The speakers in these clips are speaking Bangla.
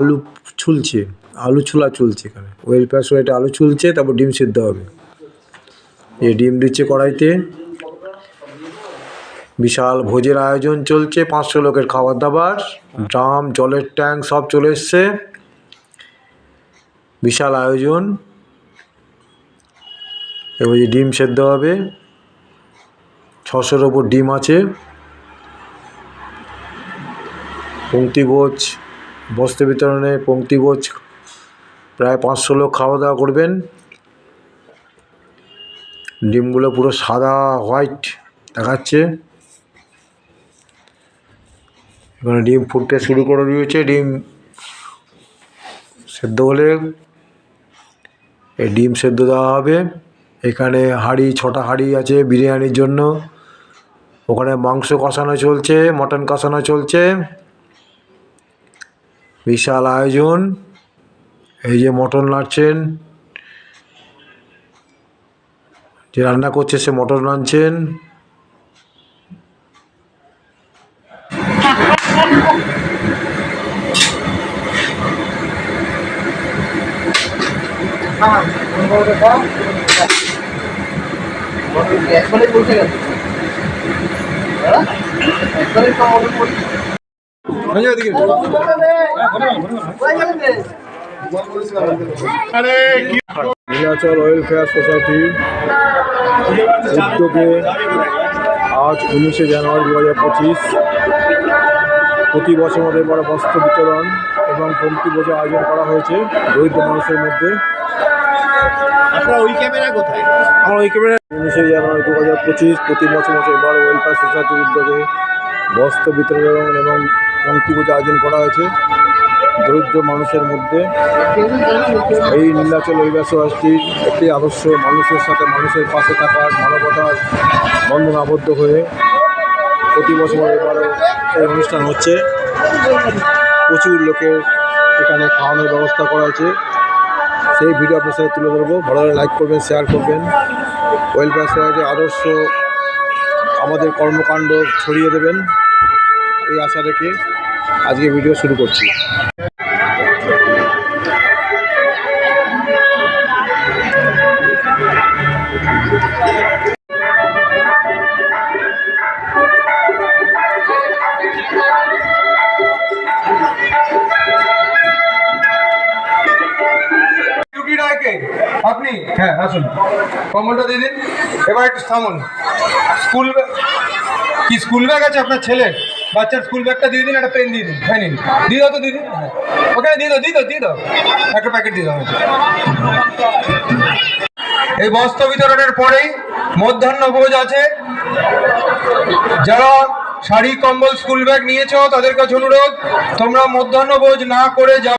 আলু ছুলছে, আলু ছোলা চলছে এখানে। ওয়েলফেয়ার সোসাইটি আলু ছুলছে, তারপর ডিম সিদ্ধ হবে। এই ডিম দিচ্ছে কড়াইতে। বিশাল ভোজের আয়োজন চলছে, পাঁচশো লোকের খাবার দাবার ড্রাম, জলের ট্যাঙ্ক সব চলে এসছে। বিশাল আয়োজন। এবার যে ডিম সেদ্ধ হবে, ছশোর ওপর ডিম আছে। পঙ্ক্তিভোজ বস্ত্র বিতরণে পঙ্ক্তিভোজ প্রায় পাঁচশো লোক খাওয়া দাওয়া করবেন। ডিমগুলো পুরো সাদা, হোয়াইট দেখাচ্ছে। এখানে ডিম ফুটতে শুরু করে দিয়েছে, ডিম সেদ্ধ হলে এই ডিম সেদ্ধ দেওয়া হবে। এখানে হাঁড়ি, ছটা হাঁড়ি আছে বিরিয়ানির জন্য। ওখানে মাংস কষানো চলছে, মটন কষানো চলছে। বিশাল আয়োজন। এই যে মটন নাড়ছেন। যে রান্না করছে সে মটন রাঁধছেন একবারে তো নীলাচল ওয়েলফেয়ার সোসাইটি উদ্যোগে আজ উনিশে জানুয়ারি দু হাজার পঁচিশ প্রতি বছর মতো এবার বস্ত্র বিতরণ এবং পঙ্ক্তি বোঝা আয়োজন করা হয়েছে দরিদ্র মানুষের মধ্যে। আপনার ওই ক্যামেরা কোথায়? আমার ওই ক্যামেরা উনিশে জানুয়ারি দু হাজার পঁচিশ প্রতি বছর মতো এবার ওয়েলফেয়ার সোসাইটির উদ্যোগে বস্ত্র বিতরণ এবং পঙ্ক্তি বোঝা আয়োজন করা হয়েছে। দরিদ্র মানুষের মধ্যে এই নীলাচল সোসাইটির একটি আদর্শ মানুষের সাথে মানুষের পাশে থাকার মানবতার বন্ধন আবদ্ধ হয়ে প্রতি বছর এবারও এই অনুষ্ঠান হচ্ছে। প্রচুর লোকের এখানে খাওয়ানোর ব্যবস্থা করা হয়েছে। সেই ভিডিও আপনার সাথে তুলে ধরবো। ভালো লাইক করবেন শেয়ার করবেন। ওয়েলফেয়ার সোসাইটির আদর্শ আমাদের কর্মকাণ্ড ছড়িয়ে দেবেন এই আশা রেখে আজকে ভিডিও শুরু করছি। হ্যাঁ আসুন। কম্বলটা দিয়ে দিন। এবার একটু থামুন। স্কুল কি স্কুল ব্যাগ আছে আপনার ছেলে? বাচ্চার স্কুল ব্যাগটা দিয়ে দিন, একটা পেন দিয়ে দিন। হ্যাঁ নিন। দিয়ে দাও তো দিদি ওখানে দিয়ে দাও দিয়ে দাও দিয়ে দাও। একটা প্যাকেট দিয়ে দাও। এই বস্ত্র বিতরণের পরেই মধ্যাহ্ন ভোজ আছে। যারা শাড়ি, কম্বল, স্কুল ব্যাগ নিয়েছো, তাদের কাছে অনুরোধ, তোমরা মধ্যাহ্ন ভোজ না করে যাও।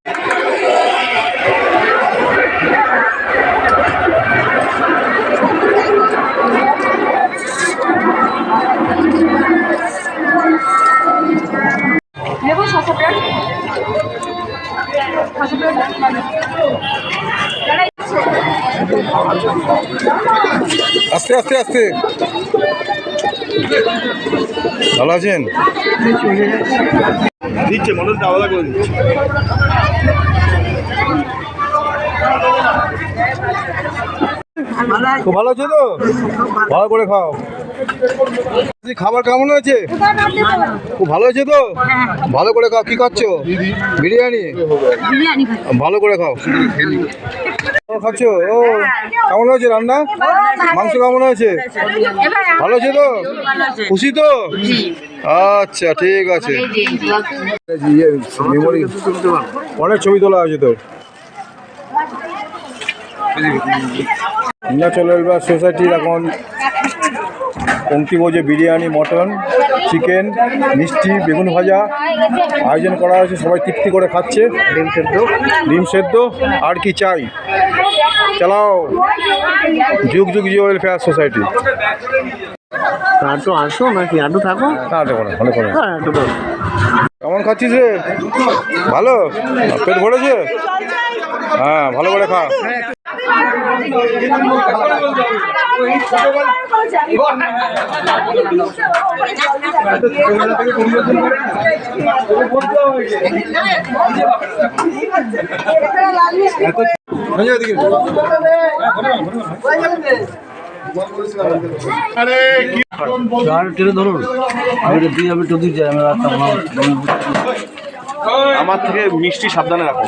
আস্তে আস্তে আস্তে। ভালো আছেন? দিচ্ছে মটনটা আলাদা করে দিচ্ছে। খুব ভালো আছে তো? ভালো করে খাও। খাবার কেমন হয়েছে? খুব ভালো হয়েছে তো? ভালো করে খাও কি খাচ্ছ? বিরিয়ানি? ভালো করে খাও। ও, খাচ্ছ? ও কেমন হয়েছে রান্না? মাংস কেমন হয়েছে? ভালো আছে তো খুশি তো? আচ্ছা ঠিক আছে। অনেক ছবি তোলা আছে তোর নীলাচল ওয়েলফেয়ার সোসাইটির এখন পঙ্ক্তি বোঝে বিরিয়ানি মটন। চিকেন মিষ্টি বেগুন ভাজা আয়োজন করা হয়েছে সবাই তৃপ্তি করে খাচ্ছে। ডিম সেদ্ধ। ডিম সেদ্ধ আর কি চাই? চালাও। যুগ যুগ জি ওয়েলফেয়ার সোসাইটি আটো আসো নাকি? আটো থাকো। না করো হ্যাঁ কেমন খাচ্ছিস রে? ভালো? পেট ভরেছে? হ্যাঁ ভালো করে খা। টেনে ধরুন। আমি দিয়ে আমি টদি যাই আমি রাখতাম না আমার থেকে মিষ্টি সাবধানে রাখো।